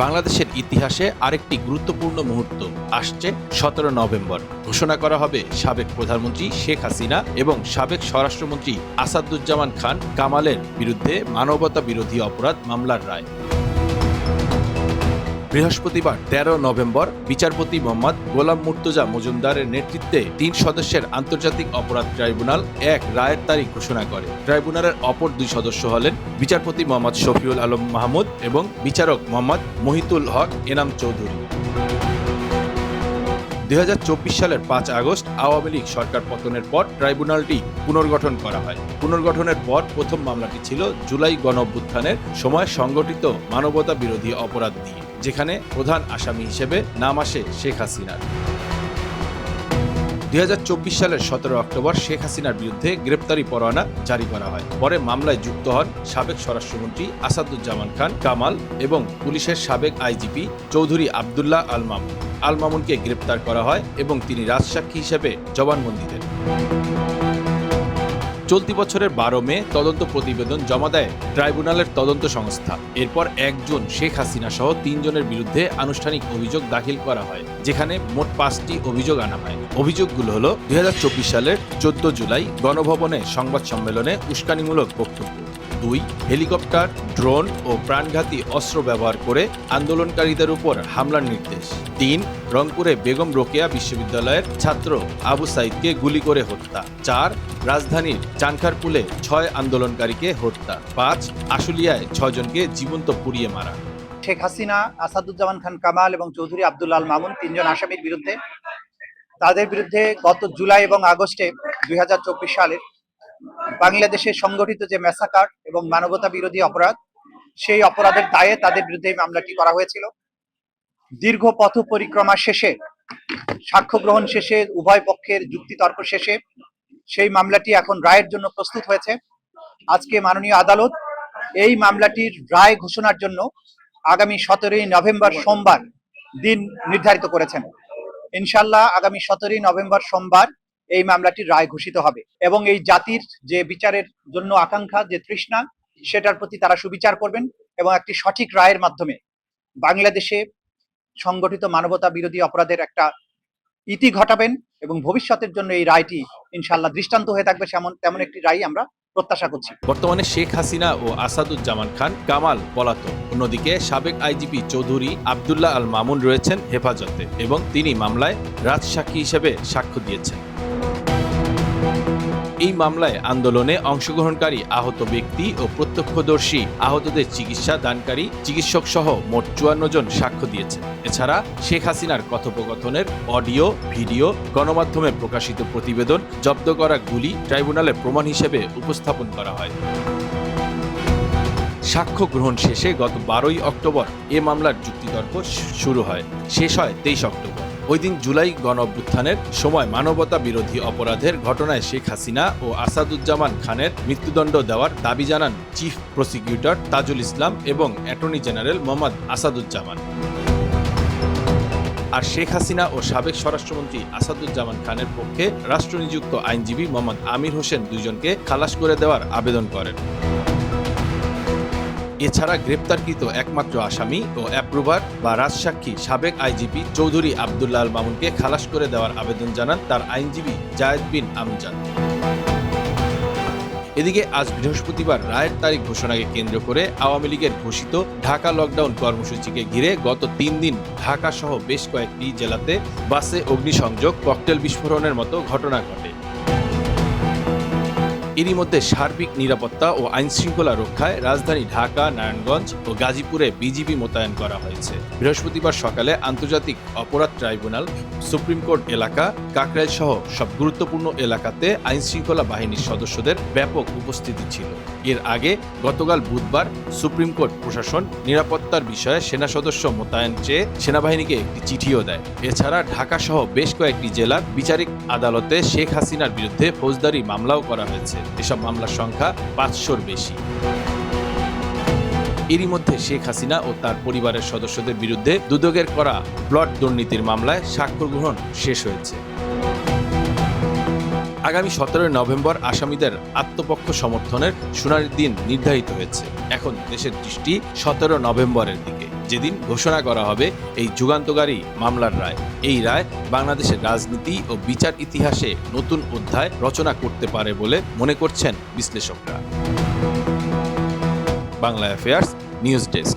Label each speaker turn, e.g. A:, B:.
A: বাংলাদেশের ইতিহাসে আরেকটি গুরুত্বপূর্ণ মুহূর্ত আসছে সতেরো নভেম্বর। ঘোষণা করা হবে সাবেক প্রধানমন্ত্রী শেখ হাসিনা এবং সাবেক স্বরাষ্ট্রমন্ত্রী আসাদুজ্জামান খান কামালের বিরুদ্ধে মানবতা বিরোধী অপরাধ মামলার রায়। বৃহস্পতিবার তেরো নভেম্বর বিচারপতি মোহাম্মদ গোলাম মুর্তজা মজুমদারের নেতৃত্বে তিন সদস্যের আন্তর্জাতিক অপরাধ ট্রাইব্যুনাল এক রায়ের তারিখ ঘোষণা করে। ট্রাইব্যুনালের অপর দুই সদস্য হলেন বিচারপতি মোহাম্মদ শফিউল আলম মাহমুদ এবং বিচারক মোহাম্মদ মহিতুল হক এনাম চৌধুরী। দু হাজার চব্বিশ সালের পাঁচ আগস্ট আওয়ামী লীগ সরকার পতনের পর ট্রাইব্যুনালটি পুনর্গঠন করা হয়। পুনর্গঠনের পর প্রথম মামলাটি ছিল জুলাই গণ সময় সংগঠিত মানবতা বিরোধী অপরাধ দিয়ে যেখানে প্রধান আসামি হিসেবে নাম আসে শেখ হাসিনার। দুই হাজার চব্বিশ সালের সতেরো অক্টোবর শেখ হাসিনার বিরুদ্ধে গ্রেপ্তারি পরোয়ানা জারি করা হয়। পরে মামলায় যুক্ত হন সাবেক স্বরাষ্ট্রমন্ত্রী আসাদুজ্জামান খান, কামাল এবং পুলিশের সাবেক আইজিপি চৌধুরী আবদুল্লাহ আল মামুন আল মামুনকে গ্রেপ্তার করা হয় এবং তিনি রাজসাক্ষী হিসেবে জবানবন্দি দেন। চলতি বছরের বারো মে তদন্ত প্রতিবেদন জমা দেয় ট্রাইব্যুনালের তদন্ত সংস্থা। এরপর একজন শেখ হাসিনা সহ তিনজনের বিরুদ্ধে আনুষ্ঠানিক অভিযোগ দাখিল করা হয়, যেখানে মোট পাঁচটি অভিযোগ আনা হয়। অভিযোগগুলো হল দু হাজার চব্বিশ সালের চোদ্দ জুলাই গণভবনে সংবাদ সম্মেলনে উস্কানিমূলক বক্তব্য। দুই, হেলিকপ্টার, ড্রোন ও প্রাণঘাতী অস্ত্র ব্যবহার করে আন্দোলনকারীদের উপর হামলার নির্দেশ। তিন, রংপুরে বেগম রোকেয়া বিশ্ববিদ্যালয়ের ছাত্র আবু সাইদকে গুলি করে হত্যা। চার, রাজধানীর চানখারপুলে ছয় আন্দোলনকারীকে হত্যা। পাঁচ, আশুলিয়ায় ছয়জনকে জীবন্ত পুড়িয়ে মারা।
B: শেখ হাসিনা, আসাদুজ্জামান খান কামাল এবং চৌধুরী আব্দুল আল মামুন তিনজন আসামির বিরুদ্ধে। তাদের বিরুদ্ধে গত জুলাই এবং আগস্টে দুই সালে বাংলাদেশে সংগঠিত যে ম্যাসাকার এবং মানবতা বিরোধী অপরাধ, সেই অপরাধের দায়ে তাদের বিরুদ্ধে মামলাটি করা হয়েছিল। দীর্ঘ পথ পরিক্রমা শেষে, সাক্ষ্য গ্রহণ শেষে, উভয় পক্ষের যুক্তিতর্ক শেষে সেই মামলাটি এখন রায়ের জন্য প্রস্তুত হয়েছে। আজকে মাননীয় আদালত এই মামলাটির রায় ঘোষণার জন্য আগামী সতেরোই নভেম্বর সোমবার দিন নির্ধারিত করেছেন। ইনশাল্লাহ আগামী সতেরোই নভেম্বর সোমবার এই মামলাটির রায় ঘোষিত হবে এবং এই জাতির যে বিচারের জন্য আকাঙ্ক্ষা, যে তৃষ্ণা, সেটার প্রতি তারা সুবিচার করবেন এবং একটি সঠিক রায়ের মাধ্যমে বাংলাদেশে সংগঠিত মানবতা বিরোধী অপরাধের একটা ইতি ঘটাবেন এবং ভবিষ্যতের জন্য এই রায়টি ইনশাল্লাহ দৃষ্টান্ত হয়ে থাকবে, সেমন তেমন একটি রায় আমরা প্রত্যাশা করছি।
A: বর্তমানে শেখ হাসিনা ও আসাদুজ্জামান খান কামাল পলাতক। অন্যদিকে সাবেক আইজিপি চৌধুরী আবদুল্লাহ আল মামুন রয়েছেন হেফাজতে এবং তিনি মামলায় রাজসাক্ষী হিসেবে সাক্ষ্য দিয়েছেন। এই মামলায় আন্দোলনে অংশগ্রহণকারী আহত ব্যক্তি ও প্রত্যক্ষদর্শী আহতদের চিকিৎসা দানকারী চিকিৎসক সহ মোট চুয়ান্ন জন সাক্ষ্য দিয়েছে এছাড়া শেখ হাসিনার কথোপকথনের অডিও, ভিডিও, গণমাধ্যমে প্রকাশিত প্রতিবেদন জব্দ করা গুলি ট্রাইব্যুনালে প্রমাণ হিসেবে উপস্থাপন করা হয়। সাক্ষ্য গ্রহণ শেষে গত বারোই অক্টোবর এ মামলার যুক্তিতর্ক শুরু হয়। শেষ হয় তেইশ অক্টোবর। ওই দিন জুলাই গণ অভ্যুত্থানের সময় মানবতা বিরোধী অপরাধের ঘটনায় শেখ হাসিনা ও আসাদুজ্জামান খানের মৃত্যুদণ্ড দেওয়ার দাবি জানান চিফ প্রসিকিউটর তাজুল ইসলাম এবং অ্যাটর্নি জেনারেল মোহাম্মদ আসাদুজ্জামান। আর শেখ হাসিনা ও সাবেক স্বরাষ্ট্রমন্ত্রী আসাদুজ্জামান খানের পক্ষে রাষ্ট্রনিযুক্ত আইনজীবী মোহাম্মদ আমির হোসেন দুজনকে খালাস করে দেওয়ার আবেদন করেন। এছাড়া গ্রেপ্তারকৃত একমাত্র আসামি ও অ্যাপ্রুভার বা রাজসাক্ষী সাবেক আইজিপি চৌধুরী আবদুল্লাহ আল মামুনকে খালাস করে দেওয়ার আবেদন জানান তার আইনজীবী জায়েদ বিন আমজাদ। এদিকে আজ বৃহস্পতিবার রায়ের তারিখ ঘোষণাকে কেন্দ্র করে আওয়ামী লীগের ঘোষিত ঢাকা লকডাউন কর্মসূচিকে ঘিরে গত তিন দিন ঢাকা সহ বেশ কয়েকটি জেলাতে বাসে অগ্নিসংযোগ, ককটেল বিস্ফোরণের মতো ঘটনা ঘটে। এরই মধ্যে সার্বিক নিরাপত্তা ও আইন শৃঙ্খলা রক্ষায় রাজধানী ঢাকা, নারায়ণগঞ্জ ও গাজীপুরে বিজিবি মোতায়েন করা হয়েছে। বৃহস্পতিবার সকালে আন্তর্জাতিক অপরাধ ট্রাইব্যুনাল, সুপ্রিম কোর্ট এলাকা, কাকরাইল সহ সব গুরুত্বপূর্ণ এলাকাতে আইন শৃঙ্খলা বাহিনীর সদস্যদের ব্যাপক উপস্থিতি ছিল। এর আগে গতকাল বুধবার সুপ্রিম কোর্ট প্রশাসন নিরাপত্তার বিষয়ে সেনা সদস্য মোতায়েন চেয়ে সেনাবাহিনীকে একটি চিঠিও দেয়। এছাড়া ঢাকা সহ বেশ কয়েকটি জেলার বিচারিক আদালতে শেখ হাসিনার বিরুদ্ধে ফৌজদারি মামলাও করা হয়েছে। এসব মামলার সংখ্যা পাঁচশোর বেশি। এরই মধ্যে শেখ হাসিনা ও তার পরিবারের সদস্যদের বিরুদ্ধে দুদকের করা প্লট দুর্নীতির মামলায় সাক্ষ্য গ্রহণ শেষ হয়েছে। আগামী সতেরোই নভেম্বর আসামিদের আত্মপক্ষ সমর্থনের শুনানির দিন নির্ধারিত হয়েছে। এখন দেশের দৃষ্টি সতেরো নভেম্বরের দিকে। যেদিন ঘোষণা করা হবে এই যুগান্তকারী মামলার রায়। এই রায় বাংলাদেশের রাজনীতি ও বিচার ইতিহাসে নতুন অধ্যায় রচনা করতে পারে বলে মনে করছেন বিশ্লেষকরা। Bangla affairs news desk.